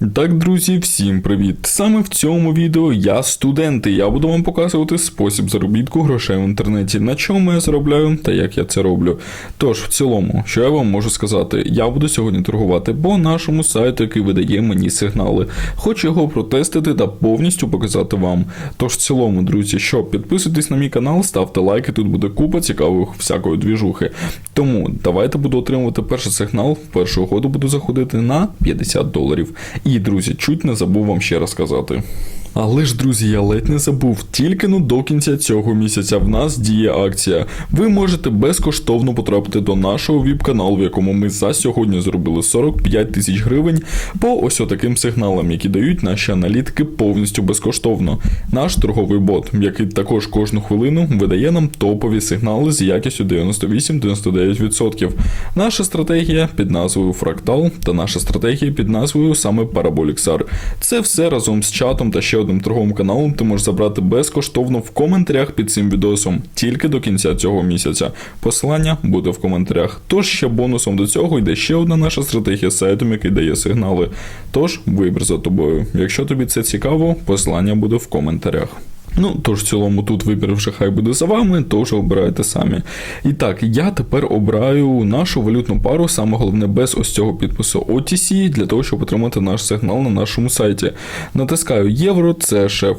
Так, друзі, всім привіт! Саме в цьому відео я студент, і я буду вам показувати спосіб заробітку грошей в інтернеті, на чому я заробляю та як я це роблю. Тож, в цілому, що я вам можу сказати, я буду сьогодні торгувати по нашому сайту, який видає мені сигнали. Хочу його протестити та повністю показати вам. Тож, в цілому, друзі, що підписуйтесь на мій канал, ставте лайки, тут буде купа цікавих всякої двіжухи. Тому давайте буду отримувати перший сигнал. В першу угоду буду заходити на 50 доларів. І, друзі, чуть не забув вам ще раз сказати. Але ж, друзі, я ледь не забув. Тільки ну до кінця цього місяця в нас діє акція. Ви можете безкоштовно потрапити до нашого віп-каналу, в якому ми за сьогодні зробили 45 тисяч гривень по ось отаким сигналам, які дають наші аналітики повністю безкоштовно. Наш торговий бот, який також кожну хвилину видає нам топові сигнали з якістю 98-99%. Наша стратегія під назвою Фрактал та наша стратегія під назвою саме Параболіксар. Це все разом з чатом та ще одним торговим каналом ти можеш забрати безкоштовно в коментарях під цим відосом тільки до кінця цього місяця. Посилання буде в коментарях. Тож ще бонусом до цього йде ще одна наша стратегія з сайтом, який дає сигнали. Тож вибір за тобою. Якщо тобі це цікаво, посилання буде в коментарях. Ну, тож в цілому тут вибір вже хай буде за вами, то вже обирайте самі. І так, я тепер обираю нашу валютну пару, саме головне без ось цього підпису OTC, для того, щоб отримати наш сигнал на нашому сайті. Натискаю євро, це шеф.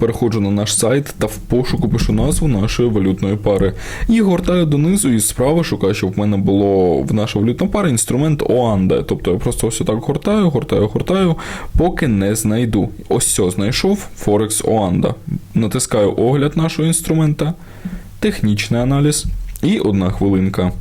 Переходжу на наш сайт та в пошуку пишу назву нашої валютної пари. І гортаю донизу і справа шукаю, щоб в мене було в наша валютна пара інструмент Оанда. Тобто я просто ось отак гортаю, гортаю, гортаю, поки не знайду. Ось все знайшов Forex Оанда натискаю огляд нашого інструмента, технічний аналіз і одна хвилинка.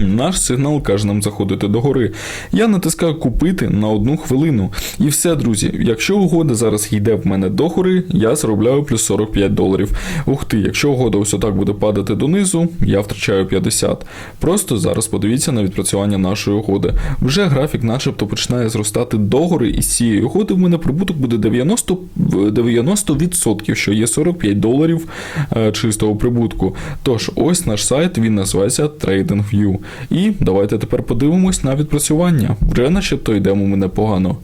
Наш сигнал каже нам заходити до гори. Я натискаю купити на одну хвилину. І все, друзі. Якщо угода зараз йде в мене до гори, я заробляю плюс 45 доларів. Ух ти, якщо угода ось отак буде падати донизу, я втрачаю 50. Просто зараз подивіться на відпрацювання нашої угоди. Вже графік, начебто, починає зростати догори, і з цієї угоди в мене прибуток буде 90%, 90% що є 45 доларів е, чистого прибутку. Тож, ось наш сайт, він називається TradingView. І давайте тепер подивимось на відпрацювання. Вже начебто йдемо ми непогано.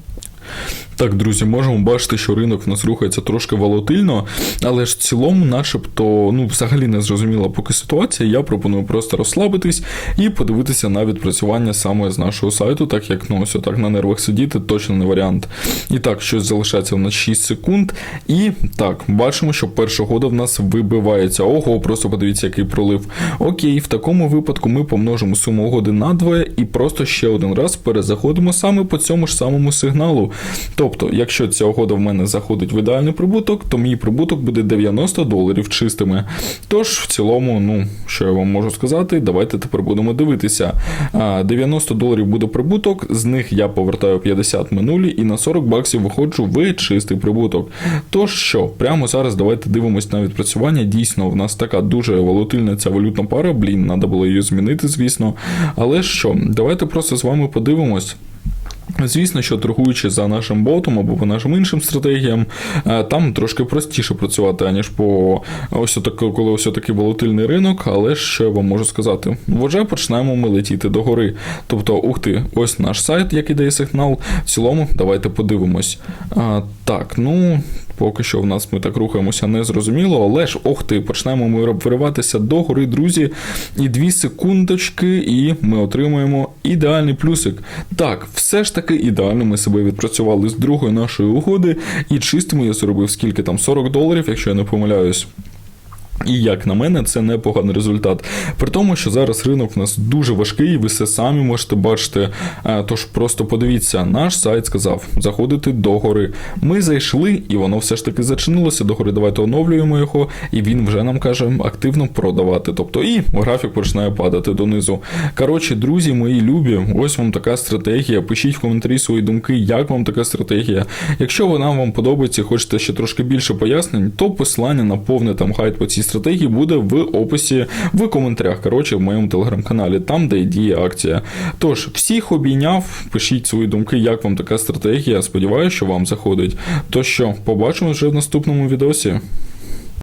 Так, друзі, можемо бачити, що ринок в нас рухається трошки волатильно, але ж в цілому, начебто, ну, взагалі не зрозуміла поки ситуація. Я пропоную просто розслабитись і подивитися на відпрацювання саме з нашого сайту, так як ну, ось отак на нервах сидіти точно не варіант. І так, щось залишається в нас 6 секунд. І так, бачимо, що перша года в нас вибивається. Ого, просто подивіться, який пролив. Окей, в такому випадку ми помножимо суму угоди на 2 і просто ще один раз перезаходимо саме по цьому ж самому сигналу. Тобто, якщо ця угода в мене заходить в ідеальний прибуток, то мій прибуток буде 90 доларів чистими. Тож, в цілому, ну, що я вам можу сказати, давайте тепер будемо дивитися. 90 доларів буде прибуток, з них я повертаю 50 минулі і на 40 баксів виходжу в чистий прибуток. Тож що, прямо зараз давайте дивимось на відпрацювання. Дійсно, в нас така дуже волатильна ця валютна пара, блін, треба було її змінити, звісно. Але що, давайте просто з вами подивимось. Звісно, що торгуючи за нашим ботом або по нашим іншим стратегіям, е, там трошки простіше працювати, аніж по ось отак, коли ось такий волатильний ринок. Але що я вам можу сказати? Вже почнемо ми летіти до гори. Тобто, ух ти, ось наш сайт, який дає сигнал. В цілому, давайте подивимось. А, так, ну. Поки що в нас ми так рухаємося незрозуміло, але ж ох ти, почнемо ми вириватися до гори, друзі. І дві секундочки, і ми отримуємо ідеальний плюсик. Так, все ж таки ідеально ми себе відпрацювали з другої нашої угоди, і чистими я заробив скільки там 40 доларів, якщо я не помиляюсь. І як на мене, це непоганий результат. При тому, що зараз ринок в нас дуже важкий, ви все самі можете бачити. Е, Тож просто подивіться, наш сайт сказав заходити до гори. Ми зайшли, і воно все ж таки зачинилося до гори. Давайте оновлюємо його, і він вже нам каже активно продавати. Тобто і графік починає падати донизу. Коротше, друзі, мої любі, ось вам така стратегія. Пишіть в коментарі свої думки, як вам така стратегія. Якщо вона вам подобається хочете ще трошки більше пояснень, то посилання на повний там хайт по цій стратегії буде в описі в коментарях. Коротше, в моєму телеграм-каналі, там, де діє акція. Тож, всіх обійняв, пишіть свої думки, як вам така стратегія. Сподіваюся, що вам заходить. То що, побачимо вже в наступному відосі.